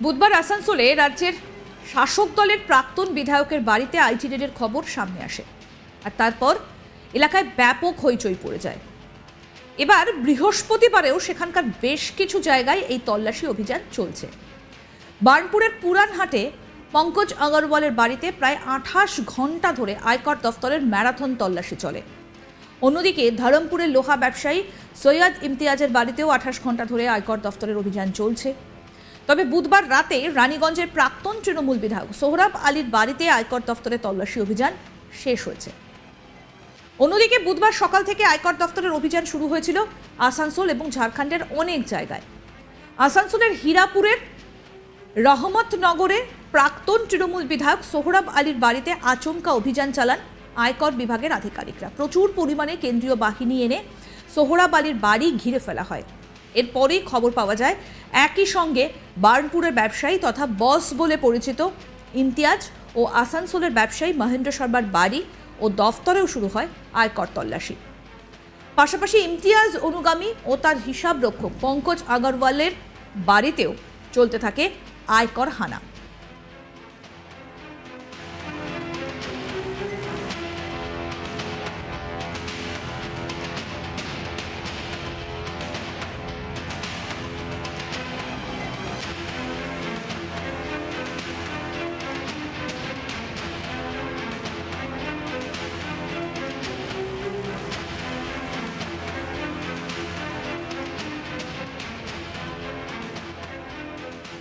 বুধবার আসানসোলে রাজ্যের শাসক দলের প্রাক্তন বিধায়কের বাড়িতে আইটি রেডের খবর সামনে আসে আর তারপর এলাকায় ব্যাপক হইচই পড়ে যায়। এবার বৃহস্পতিবারেও সেখানকার বেশ কিছু জায়গায় এই তল্লাশি অভিযান চলছে। বার্নপুরের পুরানহাটে পঙ্কজ আগরওয়ালের বাড়িতে প্রায় আঠাশ ঘণ্টা ধরে আয়কর দফতরের ম্যারাথন তল্লাশি চলে। অন্যদিকে ধরমপুরের লোহা ব্যবসায়ী সৈয়দ ইমতিয়াজের বাড়িতেও আঠাশ ঘণ্টা ধরে আয়কর দফতরের অভিযান চলছে। তবে বুধবার রাতে রানীগঞ্জের প্রাক্তন তৃণমূল বিধায়ক সোহরাব আলীর বাড়িতে আয়কর দফতরের তল্লাশি অভিযান শেষ হয়েছে। অন্যদিকে বুধবার সকাল থেকে আয়কর দফতরের অভিযান শুরু হয়েছিল আসানসোল এবং ঝাড়খণ্ডের অনেক জায়গায়। আসানসোলের হীরাপুরের রহমতনগরে প্রাক্তন তৃণমূল বিধায়ক সোহরাব আলীর বাড়িতে আচমকা অভিযান চালান আয়কর বিভাগের আধিকারিকরা। প্রচুর পরিমাণে কেন্দ্রীয় বাহিনী এনে সোহরাব আলীর বাড়ি ঘিরে ফেলা হয়। এরপরেই খবর পাওয়া যায়। একই সঙ্গে বার্নপুরের ব্যবসায়ী তথা বস বলে পরিচিত ইমতিয়াজ ও আসানসোলের ব্যবসায়ী মহেন্দ্র শর্মার বাড়ি ও দফতরেও শুরু হয় আয়কর তল্লাশি। পাশাপাশি ইমতিয়াজ অনুগামী ও তার হিসাবরক্ষক পঙ্কজ আগরওয়ালের বাড়িতেও চলতে থাকে আয়কর হানা।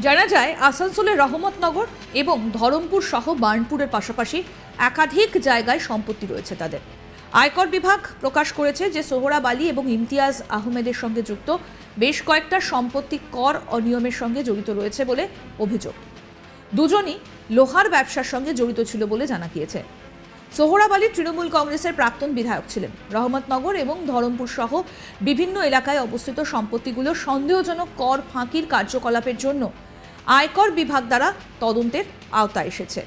জানা যায় আসানসোলের রহমতনগর এবং ধরমপুর সহ বার্নপুরের পাশাপাশি একাধিক জায়গায় সম্পত্তি রয়েছে তাদের। আয়কর বিভাগ প্রকাশ করেছে যে, সোহরাব আলী এবং ইমতিয়াজ আহমেদের সঙ্গে যুক্ত বেশ কয়েকটা সম্পত্তি কর অনিয়মের সঙ্গে জড়িত রয়েছে বলে অভিযোগ। দুজনই লোহার ব্যবসার সঙ্গে জড়িত ছিল বলে জানা গিয়েছে। সোহরাব আলী তৃণমূল কংগ্রেসের প্রাক্তন বিধায়ক ছিলেন। রহমতনগর এবং ধরমপুর সহ বিভিন্ন এলাকায় অবস্থিত সম্পত্তিগুলো সন্দেহজনক কর ফাঁকির কার্যকলাপের জন্য আয়কর বিভাগ দ্বারা তদন্তের আওতায় এসেছে।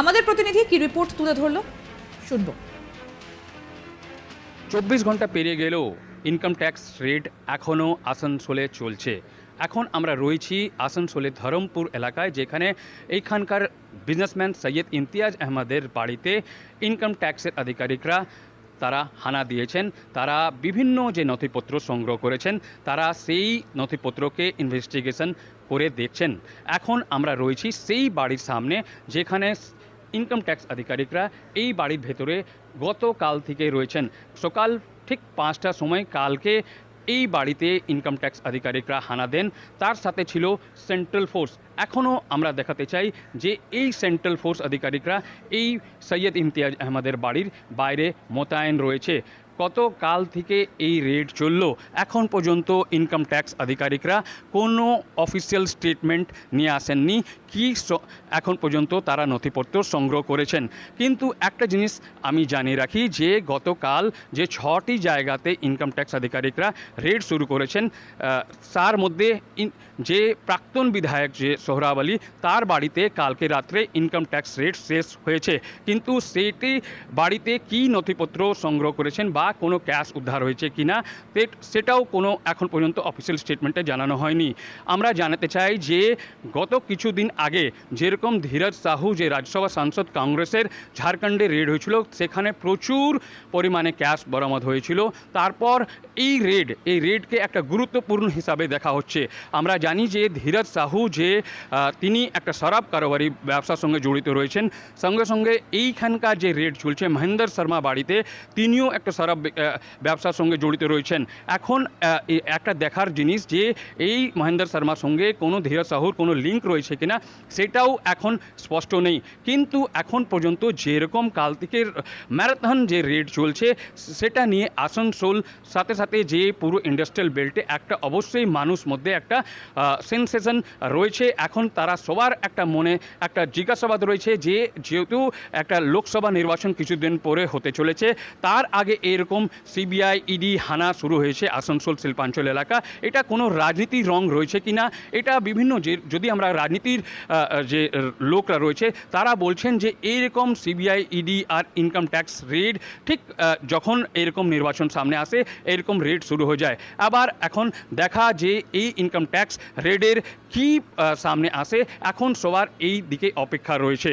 আমাদের প্রতিনিধি কি রিপোর্ট তুলে ধরলো? শুনব। চব্বিশ ঘণ্টা পেরিয়ে গেলেও ইনকাম ট্যাক্স রেট এখনও আসানসোলে চলছে। এখন আমরা রয়েছি আসানসোলের ধরমপুর এলাকায়, যেখানে এইখানকার বিজনেসম্যান সৈয়দ ইমতিয়াজ আহমদের বাড়িতে ইনকাম ট্যাক্সের আধিকারিকরা তারা হানা দিয়েছেন। তারা বিভিন্ন যে নথিপত্র সংগ্রহ করেছেন, তারা সেই নথিপত্রকে ইনভেস্টিগেশন করে দেখছেন। এখন আমরা রয়েছি সেই বাড়ির সামনে, যেখানে ইনকাম ট্যাক্স আধিকারিকরা এই বাড়ির ভেতরে গতকাল থেকে রয়েছেন। সকাল ঠিক পাঁচটার সময় কালকে এই বাড়িতে ইনকাম ট্যাক্স আধিকারিকরা হানা দেন। তার সাথে ছিল সেন্ট্রাল ফোর্স। এখনও আমরা দেখাতে চাই যে এই সেন্ট্রাল ফোর্স আধিকারিকরা এই সৈয়দ ইমতিয়াজ আহমদের বাড়ির বাইরে মোতায়েন রয়েছে। কত কাল থেকে এই রেড চলল? এখন পর্যন্ত ইনকাম ট্যাক্স আধিকারিকরা কোনো অফিসিয়াল স্টেটমেন্ট নিয়ে আসেননি। কি এখন পর্যন্ত তারা নথিপত্র সংগ্রহ করেছেন। কিন্তু একটা জিনিস আমি জানিয়ে রাখি যে গতকাল যে ছটি জায়গাতে ইনকাম ট্যাক্স আধিকারিকরা রেড শুরু করেছেন তার মধ্যে যে প্রাক্তন বিধায়ক যে সোহরাব আলী, তার বাড়িতে কালকে রাত্রে ইনকাম ট্যাক্স রেট শেষ হয়েছে। কিন্তু সেটি বাড়িতে কি নথিপত্র সংগ্রহ করেছেন বা কোনো ক্যাশ উদ্ধার হয়েছে কিনা তে- সেটাও কোনো এখন পর্যন্ত অফিসিয়াল স্টেটমেন্টে জানানো হয়নি। আমরা জানাতে চাই যে গত কিছুদিন আগে যেরকম ধীরজ সাহু, যে রাজ্যসভা সাংসদ কংগ্রেসের ঝাড়খণ্ডে রেড হয়েছিল, সেখানে প্রচুর পরিমাণে ক্যাশ বরামদ হয়েছিল। তারপর এই রেড এই রেডকে একটা গুরুত্বপূর্ণ হিসাবে দেখা হচ্ছে। আমরা জানি যে ধীরজ সাহু যে তিনি একটা শরাব কারোবারি ব্যবসার সঙ্গে জড়িত রয়েছেন। সঙ্গে সঙ্গে এইখানকার যে রেড চলছে, মহেন্দ্র শর্মা বাড়িতে, তিনিও একটা শরাব আহ, ব্যবসার সঙ্গে জড়িত রয়েছেন। এখন একটা দেখার জিনিস যে এই মহেন্দ্র শর্মার সঙ্গে কোনো ধীরজ সাহুর কোনো লিঙ্ক রয়েছে কিনা সেটাও এখন স্পষ্ট নেই। কিন্তু এখন পর্যন্ত যেরকম কাল থেকে ম্যারাথন যে রেড চলছে সেটা নিয়ে আসানসোল সাথে সাথে যে পুরো ইন্ডাস্ট্রিয়াল বেল্টে একটা অবশ্যই মানুষ মধ্যে একটা সেন্সেশন রয়েছে। এখন তারা সবার একটা মনে একটা জিজ্ঞাসাবাদ রয়েছে যে যেহেতু একটা লোকসভা নির্বাচন কিছুদিন পরে হতে চলেছে তার আগে এরকম সিবিআই, ইডি, হানা শুরু হয়েছে আসানসোল, শিল্পাঞ্চল এলাকা। এটা কোনো রাজনীতির রং রয়েছে কিনা? এটা বিভিন্ন যে, যদি আমরা রাজনীতির যে লোকরা রয়েছে, তারা বলছেন যে এইরকম সিবিআই, ইডি আর ইনকাম ট্যাক্স রেড ঠিক যখন এরকম নির্বাচন সামনে আসে, এরকম রেড শুরু হয়ে যায়। আবার এখন দেখা যে এই ইনকাম ট্যাক্স রেডের কি সামনে আসে, এখন সবার এই দিকে অপেক্ষা রয়েছে।